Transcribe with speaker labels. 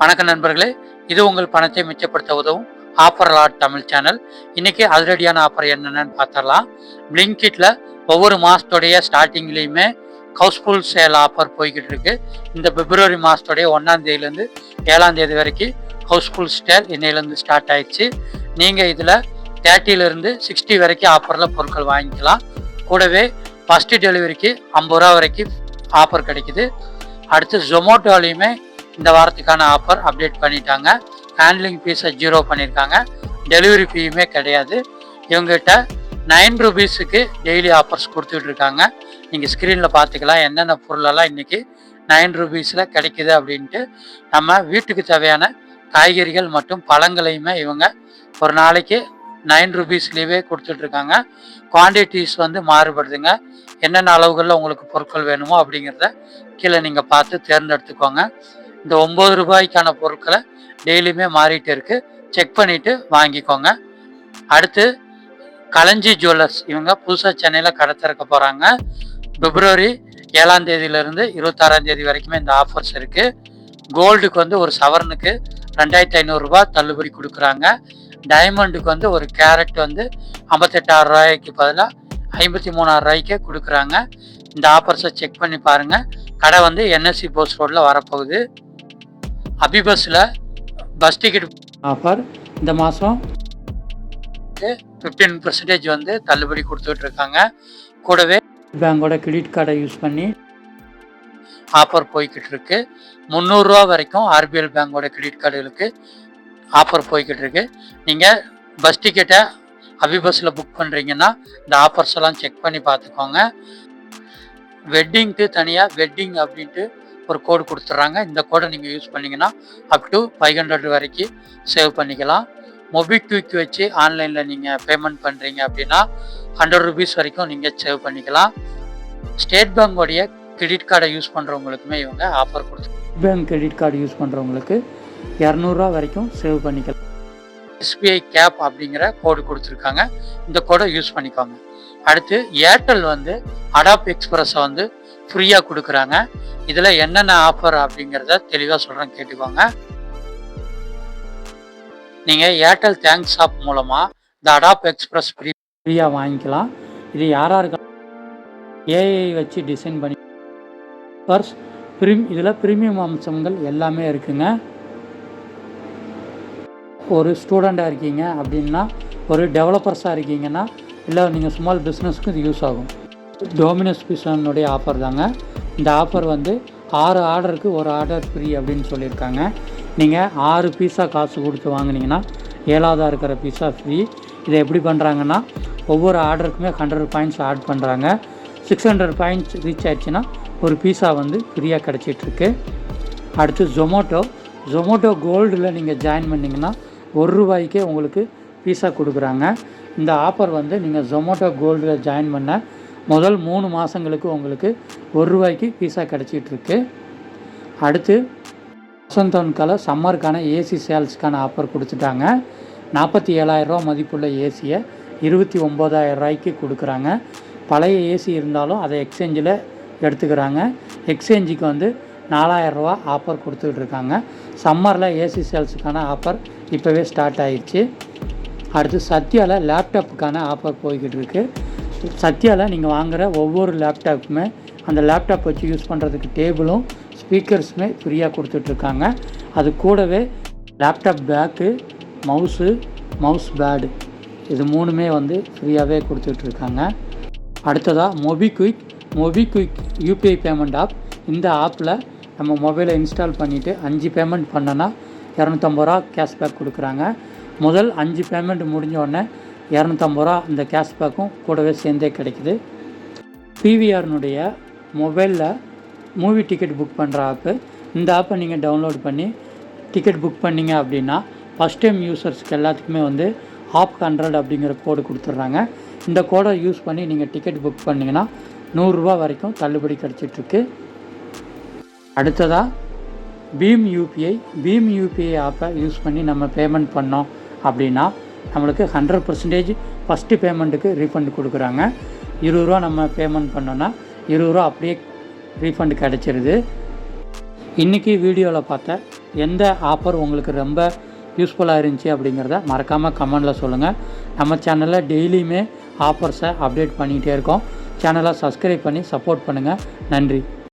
Speaker 1: வணக்கம் நண்பர்களே. இது உங்கள் பணத்தை மிச்சப்படுத்த உதவும் ஆஃபர் லாட் தமிழ் சேனல் இன்னைக்கு அதிரடியான ஆஃபர் என்னென்னு பார்த்தரலாம் பிளிங்கிட்ல ஒவ்வொரு மாதத்துடைய ஸ்டார்டிங்லேயுமே ஹவுஸ்ஃபுல் சேல் ஆஃபர் போய்கிட்டு இருக்கு. இந்த பிப்ரவரி மாதத்துடைய ஒன்றாம் தேதியிலேருந்து ஏழாம் தேதி வரைக்கும் ஹவுஸ்ஃபுல் ஸ்டேல் இன்னையிலேருந்து ஸ்டார்ட் ஆயிடுச்சு. நீங்கள் இதில் தேர்ட்டியிலேருந்து சிக்ஸ்டி வரைக்கும் ஆஃபரில் பொருட்கள் வாங்கிக்கலாம். கூடவே ஃபஸ்ட்டு டெலிவரிக்கு ஐம்பது ரூபா வரைக்கும் ஆஃபர் கிடைக்குது. அடுத்து ஜொமோட்டோலையுமே இந்த வாரத்துக்கான ஆஃபர் அப்டேட் பண்ணிட்டாங்க. ஹேண்ட்லிங் ஃபீஸை ஜீரோ பண்ணியிருக்காங்க டெலிவரி ஃபீயுமே கிடையாது. இவங்ககிட்ட நைன் ருபீஸுக்கு டெய்லி ஆஃபர்ஸ் கொடுத்துட்டு இருக்காங்க. நீங்கள் ஸ்க்ரீனில் பார்த்துக்கலாம் என்னென்ன பொருளெல்லாம் இன்றைக்கி நைன் ருபீஸில் கிடைக்குது அப்படின்ட்டு நம்ம வீட்டுக்கு தேவையான காய்கறிகள் மற்றும் பழங்களையுமே இவங்க ஒரு நாளைக்கு நைன் ருபீஸ்லேயே கொடுத்துட்ருக்காங்க குவான்டிட்டிஸ் வந்து மாறுபடுதுங்க. என்னென்ன அளவுகளில் உங்களுக்கு பொருட்கள் வேணுமோ அப்படிங்கிறத கீழே நீங்கள் பார்த்து தேர்ந்தெடுத்துக்கோங்க. இந்த ஒம்பது ரூபாய்க்கான பொருட்களை டெய்லியுமே மாறிட்டு இருக்கு. செக் பண்ணிட்டு வாங்கிக்கோங்க. அடுத்து களஞ்சி ஜுவல்லர்ஸ் இவங்க புதுசாக சென்னையில் கடை திறக்க போகிறாங்க பிப்ரவரி ஏழாம் தேதியிலிருந்து இருபத்தாறாம் தேதி வரைக்குமே இந்த ஆஃபர்ஸ் இருக்குது கோல்டுக்கு வந்து ஒரு சவரனுக்கு ரெண்டாயிரத்தி ஐநூறுரூபா தள்ளுபடி கொடுக்குறாங்க. டைமண்டுக்கு வந்து ஒரு கேரட் வந்து ஐம்பத்தெட்டாயிரம் ரூபாய்க்கு பதிலாக ஐம்பத்தி மூணாயிரம் ரூபாய்க்கே கொடுக்குறாங்க. இந்த ஆஃபர்ஸை செக் பண்ணி பாருங்கள் கடை வந்து என்எஸ்சி போஸ் ரோட்டில் வரப்போகுது. அபி பஸ்ஸில் பஸ் டிக்கெட் ஆஃபர் இந்த மாதம் ஃபிஃப்டீன் பர்சன்டேஜ் வந்து தள்ளுபடி கொடுத்துட்டு இருக்காங்க. கூடவே பேங்கோட கிரெடிட் கார்டை யூஸ் பண்ணி ஆஃபர் போய்கிட்டு இருக்கு. முந்நூறுரூவா வரைக்கும் ஆர்பிஎல் பேங்கோட கிரெடிட் கார்டுகளுக்கு ஆஃபர் போய்கிட்டு இருக்கு. நீங்கள் பஸ் டிக்கெட்டை அபி பஸ்ஸில் புக் பண்ணுறீங்கன்னா இந்த ஆஃபர்ஸ் எல்லாம் செக் பண்ணி பார்த்துக்கோங்க. வெட்டிங்க்கு தனியாக வெட்டிங் அப்படின்ட்டு ஒரு கோடு கொடுத்துட்றாங்க. இந்த கோடை நீங்கள் யூஸ் பண்ணிங்கன்னா அப் டு ஃபைவ் ஹண்ட்ரட் வரைக்கும் சேவ் பண்ணிக்கலாம். மொபிக்விக் வச்சு ஆன்லைனில் நீங்கள் பேமெண்ட் பண்ணுறீங்க அப்படின்னா ஹண்ட்ரட் ருபீஸ் வரைக்கும் நீங்கள் சேவ் பண்ணிக்கலாம். ஸ்டேட் பேங்கோடைய கிரெடிட் கார்டை யூஸ் பண்ணுறவங்களுக்குமே இவங்க ஆஃபர் கொடுத்து பேங்க் கிரெடிட் கார்டு யூஸ் பண்ணுறவங்களுக்கு இரநூறுவா வரைக்கும் சேவ் பண்ணிக்கலாம். எஸ்பிஐ கேப் அப்படிங்கிற கோடு கொடுத்துருக்காங்க. இந்த கோடை யூஸ் பண்ணிக்கோங்க. அடுத்து ஏர்டெல் வந்து அடாப் எக்ஸ்பிரஸை வந்து ஃப்ரீயாக கொடுக்குறாங்க. இதில் என்னென்ன ஆஃபர் அப்படிங்கிறத தெளிவாக சொல்கிறேன் கேட்டுக்கோங்க. நீங்கள் ஏர்டெல் தேங்க்ஸ் ஆப் மூலமாக இந்த அடாப் எக்ஸ்பிரஸ் ஃப்ரீ ஃப்ரீயாக வாங்கிக்கலாம். இது யாராக ஏஐ வச்சு டிசைன் பண்ணி பர்ஸ் ப்ரீம் இதில் ப்ரீமியம் அம்சங்கள் எல்லாமே இருக்குங்க. ஒரு ஸ்டூடெண்ட்டாக இருக்கீங்க அப்படின்னா ஒரு டெவலப்பர்ஸாக இருக்கீங்கன்னா இல்லை நீங்கள் ஸ்மால் பிஸ்னஸ்க்கு இது யூஸ் ஆகும். டோமினோஸ் பிசானுடைய ஆஃபர் தாங்க. இந்த ஆஃபர் வந்து ஆறு ஆர்டருக்கு ஒரு ஆர்டர் ஃப்ரீ அப்படின்னு சொல்லியிருக்காங்க. நீங்கள் ஆறு பீஸா காசு கொடுத்து வாங்குனீங்கன்னா ஏழாவதாக இருக்கிற பீஸா ஃப்ரீ இதை எப்படி பண்ணுறாங்கன்னா ஒவ்வொரு ஆர்டருக்குமே ஹண்ட்ரட் பாயிண்ட்ஸ் ஆட் பண்ணுறாங்க சிக்ஸ் ஹண்ட்ரட் பாயிண்ட்ஸ் ரீச் ஆயிடுச்சுன்னா ஒரு பீஸா வந்து ஃப்ரீயாக கிடச்சிட்ருக்கு. அடுத்து ஜொமோட்டோ ஜொமோட்டோ கோல்டில் நீங்கள் ஜாயின் பண்ணிங்கன்னா ஒரு ரூபாய்க்கே உங்களுக்கு பீஸா கொடுக்குறாங்க. இந்த ஆஃபர் வந்து நீங்கள் ஜொமோட்டோ கோல்டில் ஜாயின் பண்ண முதல் மூணு மாதங்களுக்கு உங்களுக்கு ஒரு ரூபாய்க்கு பீஸா கிடச்சிட்ருக்கு. அடுத்து வசந்தோன்கால சம்மருக்கான ஏசி சேல்ஸ்க்கான ஆஃபர் கொடுத்துட்டாங்க. நாற்பத்தி ஏழாயிரரூவா மதிப்புள்ள ஏசியை இருபத்தி ஒம்பதாயிரம் ரூபாய்க்கு கொடுக்குறாங்க. பழைய ஏசி இருந்தாலும் அதை எக்ஸ்சேஞ்சில் எடுத்துக்கிறாங்க. எக்ஸ்சேஞ்சுக்கு வந்து நாலாயிரரூவா ஆஃபர் கொடுத்துக்கிட்டு இருக்காங்க சம்மரில் ஏசி சேல்ஸுக்கான ஆஃபர் இப்போவே ஸ்டார்ட் ஆயிடுச்சு. அடுத்து சத்யாவில் லேப்டாப்புக்கான ஆஃபர் போய்கிட்டு இருக்குது சத்யாவில் நீங்கள் வாங்குகிற ஒவ்வொரு லேப்டாப்புமே அந்த லேப்டாப் வச்சு யூஸ் பண்ணுறதுக்கு டேபிளும் ஸ்பீக்கர்ஸுமே ஃப்ரீயாக கொடுத்துட்ருக்காங்க. அது கூடவே laptop bag mouse mouse pad இது மூணுமே வந்து ஃப்ரீயாகவே கொடுத்துட்ருக்காங்க. அடுத்ததாக MobiKwik MobiKwik UPI payment app இந்த ஆப்பில் நம்ம மொபைலை இன்ஸ்டால் பண்ணிவிட்டு அஞ்சு பேமெண்ட் பண்ணோன்னா இரநூத்தம்பது ரூபா கேஷ்பேக் கொடுக்குறாங்க. முதல் அஞ்சு பேமெண்ட் முடிஞ்ச உடனே இரநூத்தம்பது ரூபா இந்த கேஷ்பேக்கும் கூடவே சேர்ந்தே கிடைக்குது. பிவிஆர்னுடைய மொபைலில் மூவி டிக்கெட் புக் பண்ணுற ஆப்பு இந்த ஆப்பை நீங்கள் டவுன்லோட் பண்ணி டிக்கெட் புக் பண்ணீங்க அப்படின்னா ஃபஸ்ட் டைம் யூசர்ஸ்க்கு எல்லாத்துக்குமே வந்து ஆப் ஹண்ட்ரட் அப்படிங்கிற கோடு கொடுத்துட்றாங்க. இந்த கோடை யூஸ் பண்ணி நீங்கள் டிக்கெட் புக் பண்ணிங்கன்னா நூறுரூவா வரைக்கும் தள்ளுபடி கிடச்சிட்ருக்கு. அடுத்ததாக பீம் யூபிஐ பீம் யூபிஐ ஆப்பை யூஸ் பண்ணி நம்ம பேமெண்ட் பண்ணோம் அப்படின்னா நம்மளுக்கு ஹண்ட்ரட் பர்சன்டேஜ் ஃபஸ்ட்டு பேமெண்ட்டுக்கு ரீஃபண்ட் கொடுக்குறாங்க. இருபது ரூபா நம்ம பேமெண்ட் பண்ணோன்னா இருபது ரூபா அப்படியே ரீஃபண்ட் கிடச்சிருது. இன்றைக்கி வீடியோவில் பார்த்த எந்த ஆஃபர் உங்களுக்கு ரொம்ப யூஸ்ஃபுல்லாக இருந்துச்சு அப்படிங்கிறத மறக்காமல் கமெண்டில் சொல்லுங்கள் நம்ம சேனலில் டெய்லியுமே ஆஃபர்ஸை அப்டேட் பண்ணிகிட்டே இருக்கோம். சேனலை சப்ஸ்கிரைப் பண்ணி சப்போர்ட் பண்ணுங்கள் நன்றி.